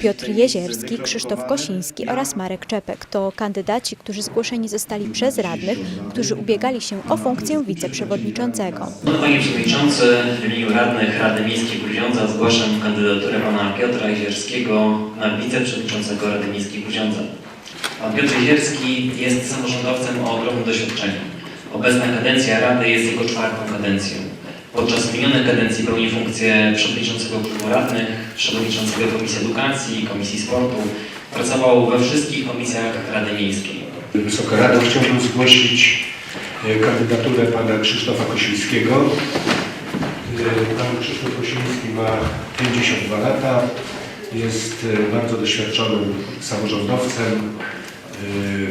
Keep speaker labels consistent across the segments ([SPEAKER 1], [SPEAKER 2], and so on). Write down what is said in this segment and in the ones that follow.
[SPEAKER 1] Piotr Jezierski, Krzysztof Kosiński oraz Marek Czepek to kandydaci, którzy zgłoszeni zostali przez radnych, którzy ubiegali się o funkcję wiceprzewodniczącego.
[SPEAKER 2] Panie Przewodniczący, w imieniu radnych Rady Miejskiej Grudziądza zgłaszam kandydaturę pana Piotra Jezierskiego na wiceprzewodniczącego Rady Miejskiej Grudziądza. Pan Piotr Jezierski jest samorządowcem o ogromnym doświadczeniu. Obecna kadencja Rady jest jego czwartą kadencją. Podczas minionej kadencji pełni funkcję przewodniczącego klubu radnych, przewodniczącego Komisji Edukacji, Komisji Sportu. Pracował we wszystkich komisjach Rady Miejskiej.
[SPEAKER 3] Wysoka Rado, chciałbym zgłosić e, kandydaturę pana Krzysztofa Kosińskiego. E, Pan Krzysztof Kosiński ma 52 lata, jest e, bardzo doświadczonym samorządowcem.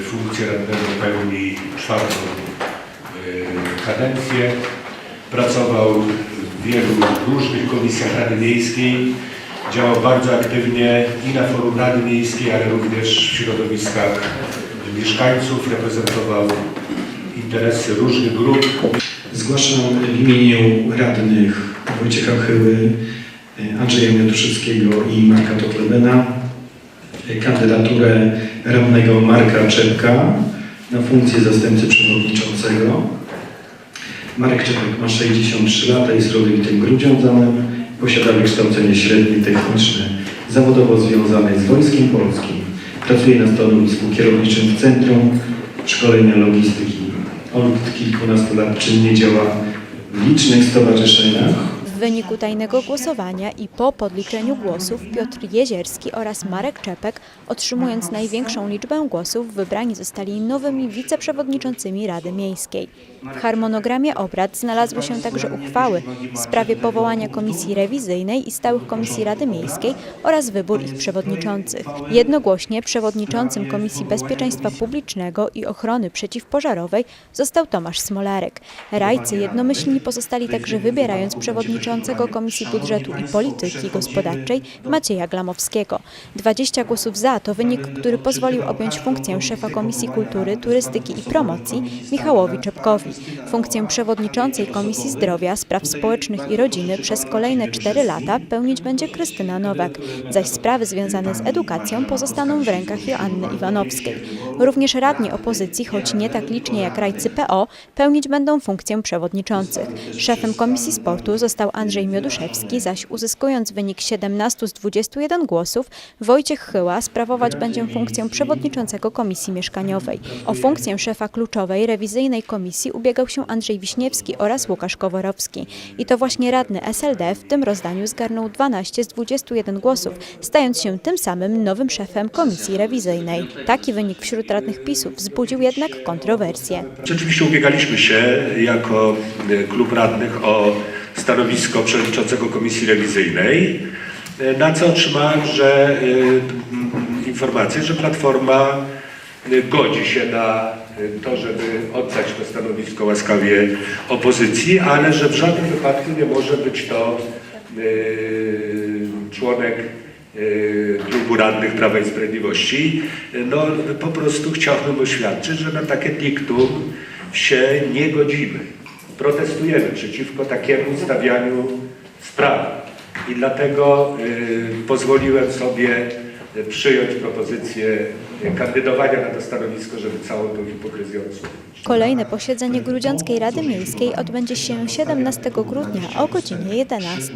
[SPEAKER 3] Funkcję radnego pełni czwartą kadencję. Pracował w wielu różnych komisjach Rady Miejskiej. Działał bardzo aktywnie i na forum Rady Miejskiej, ale również w środowiskach mieszkańców. Reprezentował interesy różnych grup.
[SPEAKER 4] Zgłaszam w imieniu radnych Wojciecha Chyły, Andrzeja Mioduszewskiego i Marka Totlebena kandydaturę radnego Marka Czepka na funkcję zastępcy przewodniczącego. Marek Czepek ma 63 lata, jest rodowitym grudziądzanem, posiada wykształcenie średnie techniczne, zawodowo związane z Wojskiem Polskim. Pracuje na stanowisku kierowniczym w Centrum Szkolenia Logistyki. Od kilkunastu lat czynnie działa w licznych stowarzyszeniach.
[SPEAKER 1] Wyniku tajnego głosowania i po podliczeniu głosów Piotr Jezierski oraz Marek Czepek, otrzymując największą liczbę głosów, wybrani zostali nowymi wiceprzewodniczącymi Rady Miejskiej. W harmonogramie obrad znalazły się także uchwały w sprawie powołania komisji rewizyjnej i stałych komisji Rady Miejskiej oraz wybór ich przewodniczących. Jednogłośnie przewodniczącym Komisji Bezpieczeństwa Publicznego i Ochrony Przeciwpożarowej został Tomasz Smolarek. Rajcy jednomyślni pozostali także wybierając przewodniczącego Komisji Budżetu i Polityki Gospodarczej Macieja Glamowskiego. 20 głosów za to wynik, który pozwolił objąć funkcję szefa Komisji Kultury, Turystyki i Promocji Michałowi Czepkowi. Funkcję przewodniczącej Komisji Zdrowia, Spraw Społecznych i Rodziny przez kolejne 4 lata pełnić będzie Krystyna Nowak, zaś sprawy związane z edukacją pozostaną w rękach Joanny Iwanowskiej. Również radni opozycji, choć nie tak licznie jak rajcy PO, pełnić będą funkcję przewodniczących. Szefem Komisji Sportu został Andrzej Mioduszewski, zaś uzyskując wynik 17 z 21 głosów, Wojciech Chyła sprawować będzie funkcję przewodniczącego Komisji Mieszkaniowej. O funkcję szefa kluczowej rewizyjnej komisji ubiegał się Andrzej Wiśniewski oraz Łukasz Koworowski. I to właśnie radny SLD w tym rozdaniu zgarnął 12 z 21 głosów, stając się tym samym nowym szefem komisji rewizyjnej. Taki wynik wśród radnych PiSu wzbudził jednak kontrowersje.
[SPEAKER 3] Rzeczywiście ubiegaliśmy się jako e, klub radnych o stanowisko przewodniczącego Komisji Rewizyjnej, e, na co otrzymałem, że e, informację, że Platforma e, godzi się na to, żeby oddać to stanowisko łaskawie opozycji, ale że w żadnym wypadku nie może być to członek klubu radnych Prawa i Sprawiedliwości. No po prostu chciałbym oświadczyć, że na takie diktum się nie godzimy. Protestujemy przeciwko takiemu stawianiu sprawy. I dlatego y, pozwoliłem sobie y, przyjąć propozycję kandydowania na to stanowisko, żeby całą tą hipokryzję odsłonić.
[SPEAKER 1] Kolejne posiedzenie Grudziąckiej Rady Miejskiej odbędzie się 17 grudnia o godzinie 11.